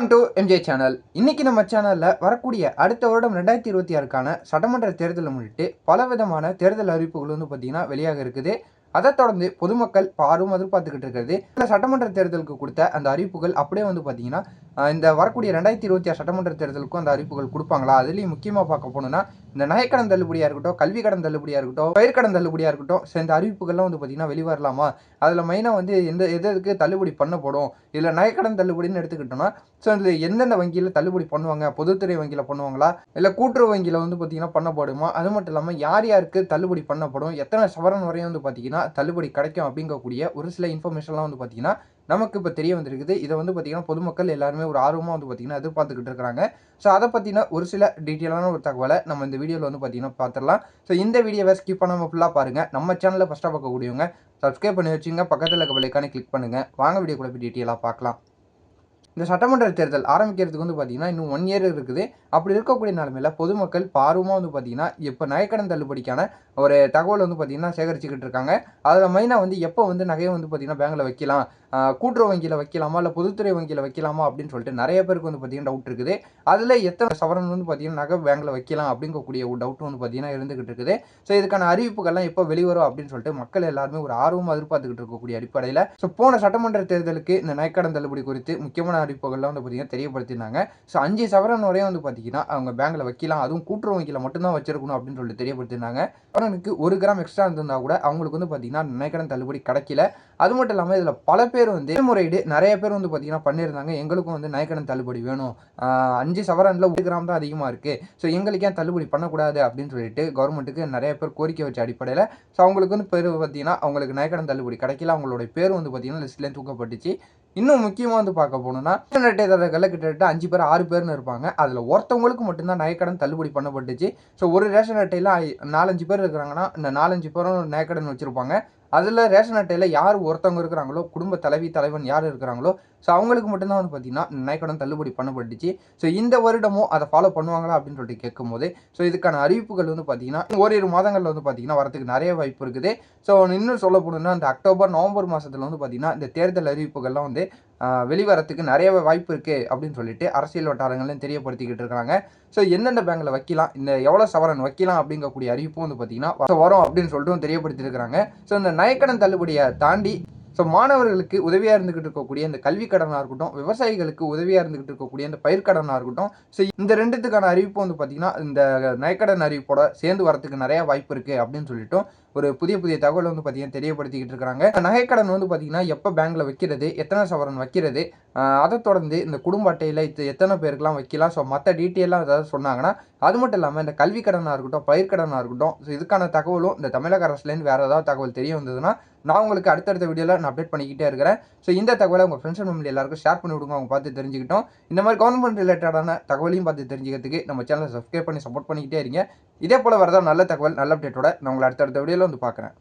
Welcome to MJ channel இன்னைக்கு நம்ம சேனலில் வரக்கூடிய அடுத்த வருடம் ரெண்டாயிரத்தி இருபத்தி ஆறுக்கான சட்டமன்ற தேர்தலை முன்னிட்டு பல விதமான தேர்தல் அறிவிப்புகள் வந்து பார்த்தீங்கன்னா வெளியாக இருக்குது. அதை தொடர்ந்து பொதுமக்கள் பாரும் எதிர்பார்த்துக்கிட்டு இருக்கிறது. இந்த சட்டமன்ற தேர்தலுக்கு கொடுத்த அந்த அறிவிப்புகள் அப்படியே வந்து பார்த்தீங்கன்னா இந்த வரக்கூடிய ரெண்டாயிரத்தி இருபத்தி ஆறு சட்டமன்ற தேர்தலுக்கும் அந்த அறிவிப்புகள் கொடுப்பாங்களா? அதுலேயும் முக்கியமாக பார்க்க போனோம்னா இந்த நகைக்கடன் தள்ளுபடியாக இருக்கட்டும் கல்வி கடன் தள்ளுபடியாக இருக்கட்டும் பயிர்க்கடன் தள்ளுபடியாக இருக்கட்டும் ஸோ இந்த அறிவிப்புகள்லாம் வந்து பார்த்தீங்கன்னா வெளிவரலாமா? அதில் மெயினாக வந்து எந்த எது எதுக்கு தள்ளுபடி பண்ணப்படும்? இல்லை நகைக்கடன் தள்ளுபடின்னு எடுத்துக்கிட்டோம்னா ஸோ இதில் எந்தெந்த வங்கியில் தள்ளுபடி பண்ணுவாங்க? பொதுத்துறை வங்கியில் பண்ணுவாங்களா? இல்லை கூட்டுறவு வங்கியில் வந்து பார்த்தீங்கன்னா பண்ணப்படுமா? அது மட்டும் இல்லாமல் யார் யாருக்கு தள்ளுபடி பண்ணப்படும்? எத்தனை சவரன் வரையும் வந்து பார்த்தீங்கன்னா தள்ளுபடி கிடைக்கும் அப்படிங்கக்கூடிய ஒரு சில இன்ஃபர்மேஷன்லாம் வந்து பார்த்தீங்கன்னா நமக்கு இப்போ தெரிய வந்திருக்குது. இதை வந்து பார்த்தீங்கன்னா பொதுமக்கள் எல்லாருமே ஒரு ஆர்வமாக வந்து பார்த்தீங்கன்னா எதிர்பார்த்துக்கிட்டு இருக்கிறாங்க. ஸோ அதை பற்றின ஒரு சில டீட்டெயிலான ஒரு தகவலை நம்ம இந்த வீடியோவில் வந்து பார்த்தீங்கன்னா பார்த்துடலாம் ஸோ இந்த வீடியோவை ஸ்கிப் பண்ணாமல் ஃபுல்லாக பாருங்கள் நம்ம சேனலில் ஃபஸ்ட்டாக பார்க்கக்கூடியவங்க சப்ஸ்கிரைப் பண்ணி வச்சுங்க பக்கத்தில் இருக்க பெல்லைக்கானே கிளிக் பண்ணுங்கள் வாங்க வீடியோக்குள்ளே போய் டீட்டெயிலாக பார்க்கலாம். இந்த சட்டமன்ற தேர்தல் ஆரம்பிக்கிறதுக்கு வந்து பார்த்தீங்கன்னா இன்னும் ஒன் இயர் இருக்குது. அப்படி இருக்கக்கூடிய நிலமையில பொதுமக்கள் பார்வமாக வந்து பார்த்தீங்கன்னா இப்போ நகைக்கடன் தள்ளுபடிக்கான ஒரு தகவல் வந்து பார்த்தீங்கன்னா சேகரிச்சுக்கிட்டு இருக்காங்க. அதில் மெயினாக வந்து எப்போ வந்து நகையை வந்து பார்த்தீங்கன்னா பேங்கில் வைக்கலாம்? கூட்டுறவு வங்கியில் வைக்கலாமா? இல்லை பொதுத்துறை வங்கியில் வைக்கலாமா? அப்படின்னு சொல்லிட்டு நிறைய பேருக்கு வந்து பார்த்தீங்கன்னா டவுட் இருக்குது. அதில் எத்தனை சவரன் வந்து பார்த்தீங்கன்னா நகை பேங்கில் வைக்கலாம் அப்படிங்கக்கூடிய ஒரு டவுட் வந்து பார்த்தீங்கன்னா இருந்துகிட்டு இருக்குது. ஸோ இதுக்கான அறிவிப்புகள்லாம் எப்போ வெளிவரும் அப்படின்னு சொல்லிட்டு மக்கள் எல்லாருமே ஒரு ஆர்வமாக எதிர்பார்த்துக்கிட்டு இருக்கக்கூடிய அடிப்படையில். ஸோ போன சட்டமன்ற தேர்தலுக்கு இந்த நகைக்கடன் தள்ளுபடி குறித்து முக்கியமான அறிவிப்புகள்லாம் வந்து பார்த்தீங்கன்னா தெரியப்படுத்தினாங்க ஸோ அஞ்சு சவரன் வரையும் வந்து பார்த்தீங்கன்னா அவங்க பேங்கில் வைக்கலாம் அதுவும் கூட்டுறவு வங்கியில் மட்டும்தான் வச்சிருக்கணும் அப்படின்னு சொல்லிட்டு தெரியப்படுத்தினாங்க சவரனுக்கு ஒரு கிராம் எக்ஸ்ட்ரா இருந்திருந்தா கூட அவங்களுக்கு வந்து பார்த்தீங்கன்னா நகைக்கடன் தள்ளுபடி கிடைக்கல. அது மட்டும் இல்லாமல் இதில் பல பேர் வந்து முறையீடு நிறைய பேர் வந்து பார்த்தீங்கன்னா பண்ணியிருந்தாங்க. எங்களுக்கும் வந்து நயக்கடன் தள்ளுபடி வேணும். அஞ்சு சவரனில் ஒரு கிராம் தான் அதிகமாக இருக்குது ஸோ எங்களுக்கு ஏன் தள்ளுபடி பண்ணக்கூடாது அப்படின்னு சொல்லிட்டு கவர்மெண்ட்டுக்கு நிறைய பேர் கோரிக்கை வச்ச அடிப்படையில் ஸோ அவங்களுக்கு வந்து பேர் பார்த்தீங்கன்னா அவங்களுக்கு நயக்கடன் தள்ளுபடி கிடைக்கல. அவங்களோட பேர் வந்து பார்த்தீங்கன்னா லிஸ்ட்லேயும் தூக்கப்பட்டுச்சு. இன்னும் முக்கியமாக வந்து பார்க்க போனோம்னா ரேஷன் கிட்டத்தட்ட அஞ்சு பேர் ஆறு பேர்னு இருப்பாங்க. அதில் ஒருத்தவங்களுக்கு மட்டும்தான் நகைக்கடன் தள்ளுபடி பண்ணப்பட்டுச்சு. ஸோ ஒரு ரேஷன் அட்டையில் நாலஞ்சு பேர் இருக்கிறாங்கன்னா இந்த நாலஞ்சு பேரும் நகைக்கடன் வச்சுருப்பாங்க. அதில் ரேஷன் அட்டையில் யார் ஒருத்தவங்க இருக்கிறாங்களோ குடும்ப தலைவி தலைவன் யார் இருக்கிறாங்களோ ஸோ அவங்களுக்கு மட்டும்தான் வந்து பார்த்தீங்கன்னா நகைக்கடன் தள்ளுபடி பண்ணப்பட்டுச்சு. ஸோ இந்த வருடமும் அதை ஃபாலோ பண்ணுவாங்களா அப்படின்னு சொல்லிட்டு கேட்கும்போது ஸோ இதுக்கான அறிவிப்புகள் வந்து பார்த்தீங்கன்னா ஓரிரு மாதங்களில் வந்து பார்த்தீங்கன்னா வரதுக்கு நிறைய வாய்ப்பு இருக்குது. ஸோ இன்னும் சொல்ல போனோம்னா இந்த அக்டோபர் நவம்பர் மாதத்தில் வந்து பார்த்தீங்கன்னா இந்த தேர்தல் அறிவிப்புகள்லாம் வந்து வெளிவரத்துக்கு நிறைய வாய்ப்பு இருக்குது அப்படின்னு சொல்லிட்டு அரசியல் வட்டாரங்களையும் தெரியப்படுத்திக்கிட்டு இருக்காங்க. ஸோ எந்தெந்த பேங்கில் வைக்கலாம்? இந்த எவ்வளோ சவரன் வைக்கலாம் அப்படிங்கக்கூடிய அறிவிப்பும் வந்து பார்த்தீங்கன்னா வரும் அப்படின்னு சொல்லிட்டு தெரியப்படுத்தியிருக்கிறாங்க. ஸோ இந்த நயக்கடன் தள்ளுபடியை தாண்டி ஸோ மாணவர்களுக்கு உதவியாக இருந்துகிட்டு இருக்கக்கூடிய இந்த கல்வி கடனாக இருக்கட்டும் விவசாயிகளுக்கு உதவியாக இருந்துகிட்டு இருக்கக்கூடிய இந்த பயிர்க்கடனாக இருக்கட்டும் ஸோ இந்த ரெண்டுத்துக்கான அறிவிப்பு வந்து பார்த்தீங்கன்னா இந்த நயக்கடன் அறிவிப்போட சேர்ந்து வரத்துக்கு நிறையா வாய்ப்பு இருக்குது அப்படின்னு சொல்லிட்டு ஒரு புதிய புதிய தகவல் வந்து பார்த்தீங்கன்னா தெரியப்படுத்திக்கிட்டு இருக்கிறாங்க நகைக்கடன் வந்து பார்த்தீங்கன்னா எப்போ பேங்க்கில் வைக்கிறது எத்தனை சவரன் வைக்கிறது அதை தொடர்ந்து இந்த குடும்ப அட்டையில் இது எத்தனை பேருக்கெலாம் வைக்கலாம். ஸோ மற்ற டீட்டெயிலாக ஏதாவது சொன்னாங்கன்னா அது மட்டும் இல்லாமல் இந்த கல்வி கடனாக இருக்கட்டும் பயிர்க்கடனாக இருக்கட்டும் ஸோ இதுக்கான தகவலும் இந்த தமிழக அரசுலேருந்து வேறு ஏதாவது தகவல் தெரிய வந்ததுன்னா நான் உங்களுக்கு அடுத்தடுத்த வீடியோவில் நான் அப்டேட் பண்ணிக்கிட்டே இருக்கிறேன். ஸோ இந்த தகவலை உங்கள் ஃப்ரெண்ட்ஸ் அண்ட் ஃபேமிலி எல்லாருக்கும் ஷேர் பண்ணி விடுங்க. அவங்க பார்த்து தெரிஞ்சுக்கிட்டோம். இந்த மாதிரி கவர்மெண்ட் ரிலேட்டடான தகவலையும் பார்த்து தெரிஞ்சுக்கிறதுக்கு நம்ம சேனலை சப்ஸ்கிரைப் பண்ணி சப்போர்ட் பண்ணிக்கிட்டே இருங்க. இதே போல் வரதான் நல்ல தகவல் நல்ல அப்டேட்டோட நான் உங்களை அடுத்தடுத்த வீடியோவில் வந்து பார்க்குறேன்.